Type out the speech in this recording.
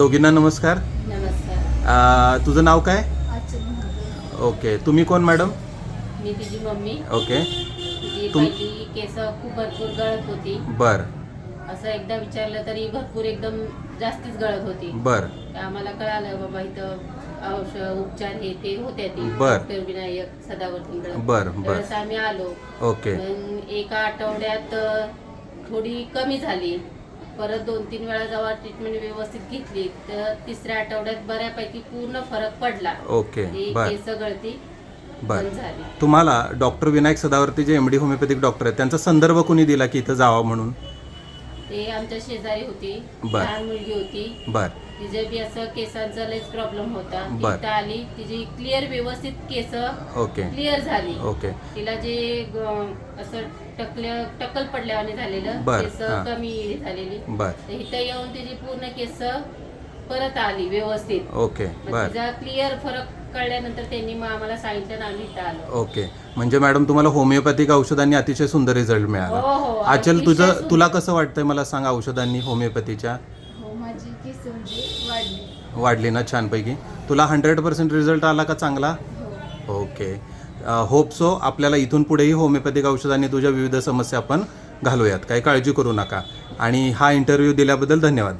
दोघींना नमस्कार. आ, तुझं नाव काय? ओके तुम्ही कोण मॅडम? मी तिची मम्मी. ओके. तिची तुम- पहिली केस खूप भरपूर गळत होती. बर. असं एकदा विचारलं तरी भरपूर एकदम जास्तीच गळत होती. बर. तर आम्हाला कळालं बाबा इथं औषध उपचार हे ते होत्या ती. बर. डॉक्टर विनायक सदावर्तींकडे बर, बर. त्यावेळेस आम्ही आलो. ओके. एका आठवड्यात अ, थोडी कमी झाली. परत दोन तीन वेळा जेव्हा ट्रीटमेंट व्यवस्थित घेतली तर तिसऱ्या आठवड्यात बऱ्यापैकी पूर्ण फरक पडला. ओके ती बर. केस गळती बर. बंद झाली. तुम्हाला डॉक्टर विनायक सदावर्ती जे एम डी होमिओपॅथिक डॉक्टर आहेत त्यांचा संदर्भ कुणी दिला की इथं जावा म्हणून? ते आमच्या शेजारी होती. बर. लहान मुलगी होती. बर. तिचे बी असं केसांचा लयच प्रॉब्लेम होता. बर. इथं आली. तिची क्लिअर व्यवस्थित केस ओके. क्लिअर झाली. ओके. तिला जे ग- असं टकल्या टक्कल पडल्यावाने झालेलं. बर, केस हा. कमी झालेली. बर. तर इथं येऊन तिची पूर्ण केस परत आली व्यवस्थित. ओके मग बर. तिचा क्लिअर फरक कळल्यानंतर त्यांनी मग आम्हाला सांगितलं आणि आम्ही इथं आलो. ओके. म्हणजे मॅडम तुम्हाला होमिओपॅथिक औषधांनी अतिशय सुंदर रिझल्ट हो, मिळाला हो. आचल अतिशय तुझं सुंदर. तुला कसं वाटतंय मला सांग औषधांनी होमिओपॅथीच्या? हो माझी केस म्हणजे वाढली. वाढली ना छानपैकी. तुला हंड्रेड पर्सेंट रिझल्ट आला का चांगला? हो. ओके. होप सो आपल्याला इथून पुढेही होमिओपॅथिक औषधांनी तुझ्या विविध समस्या आपण घालूयात. काही काळजी करू नका. आणि हा इंटरव्ह्यू दिल्याबद्दल धन्यवाद.